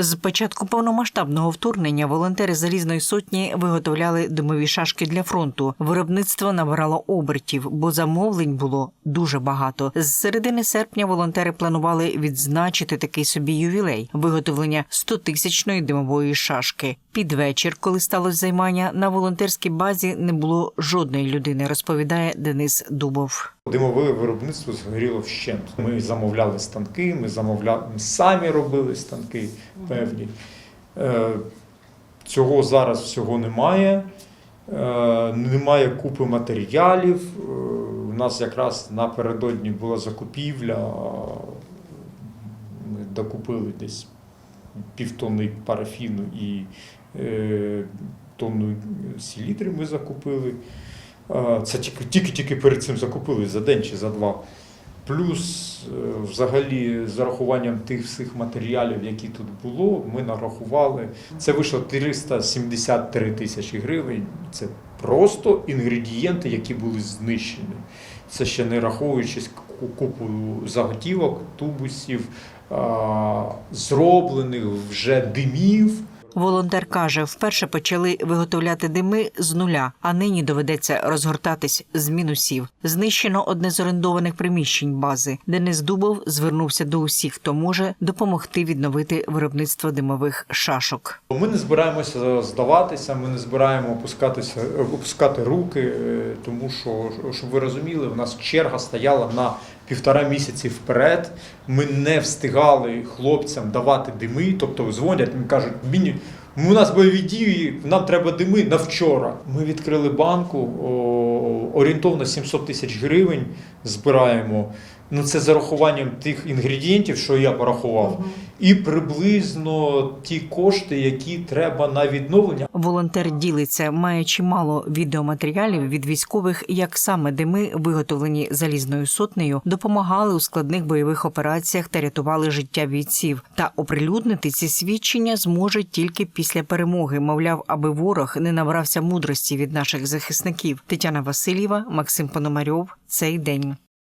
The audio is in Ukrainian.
З початку повномасштабного вторгнення волонтери залізної сотні виготовляли димові шашки для фронту. Виробництво набирало обертів, бо замовлень було дуже багато. З середини серпня волонтери планували відзначити такий собі ювілей виготовлення 100-тисячної димової шашки. Під вечір, коли сталося займання, на волонтерській базі не було жодної людини, розповідає Денис Дубов. Димове виробництво згоріло вщент. Ми замовляли станки, ми замовляли, ми самі робили станки певні. Е, Цього зараз всього немає. Е, Немає купи матеріалів. Е, У нас якраз напередодні була закупівля. Ми докупили десь півтонни парафіну і тонну селітри ми закупили. Е, Це тільки, тільки, тільки перед цим закупили за день чи за два. Плюс, е, взагалі, з зарахуванням тих всіх матеріалів, які тут було, ми нарахували. Це вийшло 373 тисячі гривень. Це просто інгредієнти, які були знищені. Це ще не раховуючись ку- купу заготівок, тубусів, зроблених вже димів. Волонтер каже, вперше почали виготовляти дими з нуля, а нині доведеться розгортатись з мінусів. Знищено одне з орендованих приміщень бази. Денис Дубов звернувся до усіх, хто може допомогти відновити виробництво димових шашок. Ми не збираємося здаватися, ми не збираємо опускатися, опускати руки, е, тому що, щоб ви розуміли, у нас черга стояла на півтора місяці вперед. Ми не встигали хлопцям давати дими, тобто дзвонять, кажуть, мені. У нас бойові дії, нам треба дими на вчора. Ми відкрили банку, о, орієнтовно 700 тисяч гривень збираємо. Ну це з урахуванням тих інгредієнтів, що я порахував, і приблизно ті кошти, які треба на відновлення. Волонтер ділиться, має чимало відеоматеріалів від військових, як саме дими, виготовлені залізною сотнею, допомагали у складних бойових операціях та рятували життя бійців. Та оприлюднити ці свідчення зможе тільки після перемоги. Мовляв, аби ворог не набрався мудрості від наших захисників. Тетяна Васильєва, Максим Пономарьов. Цей день.